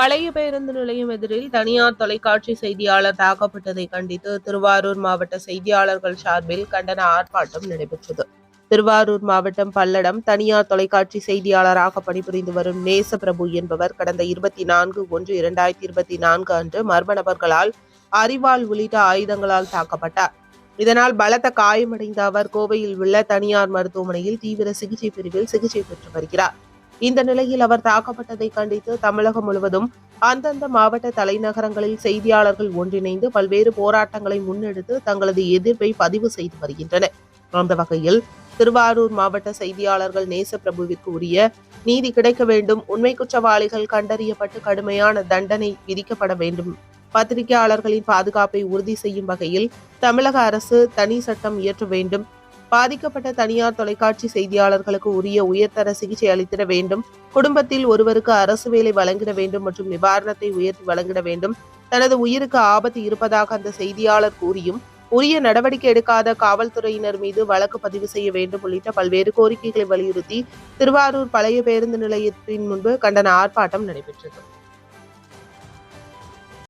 பழைய பேருந்து நிலையம் எதிரில் தனியார் தொலைக்காட்சி செய்தியாளர் தாக்கப்பட்டதை கண்டித்து திருவாரூர் மாவட்ட செய்தியாளர்கள் சார்பில் கண்டன ஆர்ப்பாட்டம் நடைபெற்றது. திருவாரூர் மாவட்டம் பல்லடம் தனியார் தொலைக்காட்சி செய்தியாளராக பணிபுரிந்து வரும் நேசபிரபு என்பவர் கடந்த இருபத்தி நான்கு ஒன்று இரண்டாயிரத்தி இருபத்தி நான்கு அன்று மர்ம நபர்களால் அறிவால் உள்ளிட்ட ஆயுதங்களால் தாக்கப்பட்டார். இதனால் பலத்த காயமடைந்த அவர் கோவையில் உள்ள தனியார் மருத்துவமனையில் தீவிர சிகிச்சை பிரிவில் சிகிச்சை பெற்று வருகிறார். இந்த நிலையில் அவர் தாக்கப்பட்டதை கண்டித்து தமிழகம் முழுவதும் அந்தந்த மாவட்ட தலைநகரங்களில் செய்தியாளர்கள் ஒன்றிணைந்து பல்வேறு போராட்டங்களை முன்னெடுத்து தங்களது எதிர்ப்பை பதிவு செய்து வருகின்றனர். அந்த வகையில் திருவாரூர் மாவட்ட செய்தியாளர்கள் நேசப்பிரபுவிற்கு உரிய நீதி கிடைக்க வேண்டும் உண்மை குற்றவாளிகள் கண்டறியப்பட்டு கடுமையான தண்டனை விதிக்கப்பட வேண்டும் பத்திரிகையாளர்களின் பாதுகாப்பை உறுதி செய்யும் வகையில் தமிழக அரசு தனி சட்டம் இயற்ற வேண்டும் பாதிக்கப்பட்ட தனியார் தொலைக்காட்சி செய்தியாளர்களுக்கு உரிய உயர்தர சிகிச்சை அளித்திட வேண்டும். குடும்பத்தில் ஒருவருக்கு அரசு வேலை வழங்கிட வேண்டும் மற்றும் நிவாரணத்தை உயர்த்தி வழங்கிட வேண்டும். தனது உயிருக்கு ஆபத்து இருப்பதாக அந்த செய்தியாளர் கூறியும் உரிய நடவடிக்கை எடுக்காத காவல்துறையினர் மீது வழக்கு பதிவு செய்ய வேண்டும் உள்ளிட்ட பல்வேறு கோரிக்கைகளை வலியுறுத்தி திருவாரூர் பழைய பேருந்து நிலையத்தின் முன்பு கண்டன ஆர்ப்பாட்டம் நடைபெற்றது.